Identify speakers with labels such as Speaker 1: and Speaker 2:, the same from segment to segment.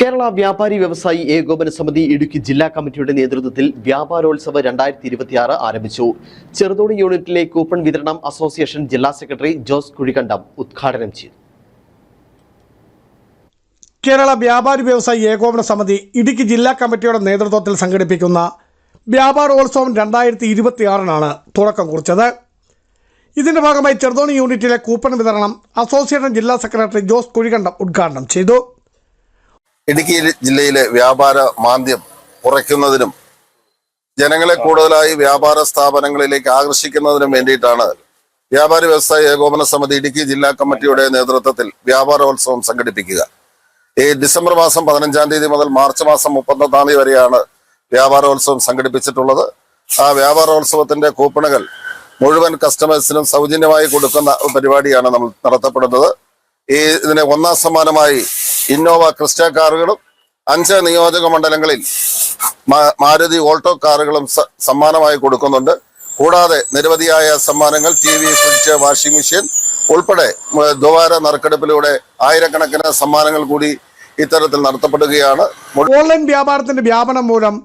Speaker 1: കേരള വ്യാപാരി വ്യവസായി ഏകോപന സമിതി ഇടുക്കി ജില്ലാ കമ്മിറ്റിയുടെ നേതൃത്വത്തിൽ വ്യാപാരോത്സവം രണ്ടായിരത്തി ഇരുപത്തിയാറ് ആരംഭിച്ചു. ചെറുതോണി യൂണിറ്റിലെ കൂപ്പൺ വിതരണം അസോസിയേഷൻ ജില്ലാ സെക്രട്ടറി ജോസ് കുഴിക്കണ്ടം ഉദ്ഘാടനം ചെയ്തു.
Speaker 2: കേരള വ്യാപാരി വ്യവസായി ഏകോപന സമിതി ഇടുക്കി ജില്ലാ കമ്മിറ്റിയുടെ നേതൃത്വത്തിൽ സംഘടിപ്പിക്കുന്ന വ്യാപാരോത്സവം രണ്ടായിരത്തി ഇരുപത്തിയാറിനാണ് തുടക്കം കുറിച്ചത്. ഇതിന്റെ ഭാഗമായി ചെറുതോണി യൂണിറ്റിലെ കൂപ്പൺ വിതരണം അസോസിയേഷൻ ജില്ലാ സെക്രട്ടറി ജോസ് കുഴികണ്ഠം ഉദ്ഘാടനം ചെയ്തു.
Speaker 3: ഇടുക്കി ജില്ലയിലെ വ്യാപാര മാന്ദ്യം കുറയ്ക്കുന്നതിനും ജനങ്ങളെ കൂടുതലായി വ്യാപാര സ്ഥാപനങ്ങളിലേക്ക് ആകർഷിക്കുന്നതിനും വേണ്ടിയിട്ടാണ് വ്യാപാരി വ്യവസായ ഏകോപന സമിതി ഇടുക്കി ജില്ലാ കമ്മിറ്റിയുടെ നേതൃത്വത്തിൽ വ്യാപാരോത്സവം സംഘടിപ്പിക്കുക. ഈ ഡിസംബർ മാസം പതിനഞ്ചാം തീയതി മുതൽ മാർച്ച് മാസം മുപ്പത്തൊന്നാം തീയതി വരെയാണ് വ്യാപാരോത്സവം സംഘടിപ്പിച്ചിട്ടുള്ളത്. ആ വ്യാപാരോത്സവത്തിന്റെ കൂപ്പണുകൾ മുഴുവൻ കസ്റ്റമേഴ്സിനും സൗജന്യമായി കൊടുക്കുന്ന പരിപാടിയാണ് നമ്മൾ നടത്തപ്പെടുന്നത്. ഈ ഇതിനെ ഒന്നാം സമ്മാനമായി ഇന്നോവ ക്രിസ്റ്റ കാറുകളും അഞ്ച് നിയോജക മണ്ഡലങ്ങളിൽ മാരുതി ഓൾട്ടോ കാറുകളും സമ്മാനമായി കൊടുക്കുന്നുണ്ട്. കൂടാതെ നിരവധിയായ സമ്മാനങ്ങൾ T V fridge washing machine ഉൾപ്പെടെ ദ്വാര നറുക്കെടുപ്പിലൂടെ ആയിരക്കണക്കിന് സമ്മാനങ്ങൾ കൂടി ഇത്തരത്തിൽ നടത്തപ്പെടുകയാണ്.
Speaker 2: ഓൺലൈൻ വ്യാപാരത്തിന്റെ വ്യാപനം മൂലം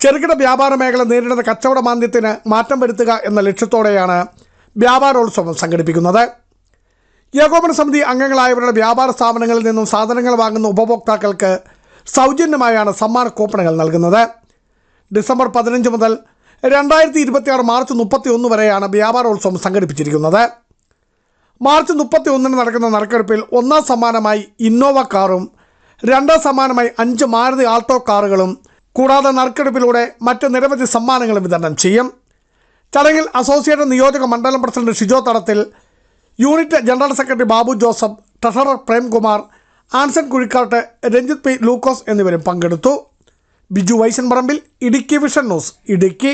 Speaker 2: ചെറുകിട വ്യാപാര മേഖല നേരിടുന്ന കച്ചവട മാന്ദ്യത്തിന് മാറ്റം വരുത്തുക എന്ന ലക്ഷ്യത്തോടെയാണ് വ്യാപാരോത്സവം സംഘടിപ്പിക്കുന്നത്. ഏകോപന സമിതി അംഗങ്ങളായവരുടെ വ്യാപാര സ്ഥാപനങ്ങളിൽ നിന്നും സാധനങ്ങൾ വാങ്ങുന്ന ഉപഭോക്താക്കൾക്ക് സൗജന്യമായാണ് സമ്മാന കൂപ്പണുകൾ നൽകുന്നത്. ഡിസംബർ പതിനഞ്ച് മുതൽ രണ്ടായിരത്തി ഇരുപത്തിയാറ് മാർച്ച് മുപ്പത്തി ഒന്ന് വരെയാണ് വ്യാപാരോത്സവം സംഘടിപ്പിച്ചിരിക്കുന്നത്. മാർച്ച് മുപ്പത്തി ഒന്നിന് നടക്കുന്ന നറുക്കെടുപ്പിൽ ഒന്നാം സമ്മാനമായി ഇന്നോവ കാറും രണ്ടാം സമ്മാനമായി അഞ്ച് മാരുതി ആൾട്ടോ കാറുകളും കൂടാതെ നറുക്കെടുപ്പിലൂടെ മറ്റ് നിരവധി സമ്മാനങ്ങളും വിതരണം ചെയ്യും. ചടങ്ങിൽ അസോസിയേറ്റ് നിയോജക മണ്ഡലം president Shijo Thadathil unit general secretary Babu Joseph treasurer Premkumar Anson Kuzhikattu Ranjith P Lukose എന്നിവരും പങ്കെടുത്തു. Biju Vaishan Parambil Idukki vision news Idukki.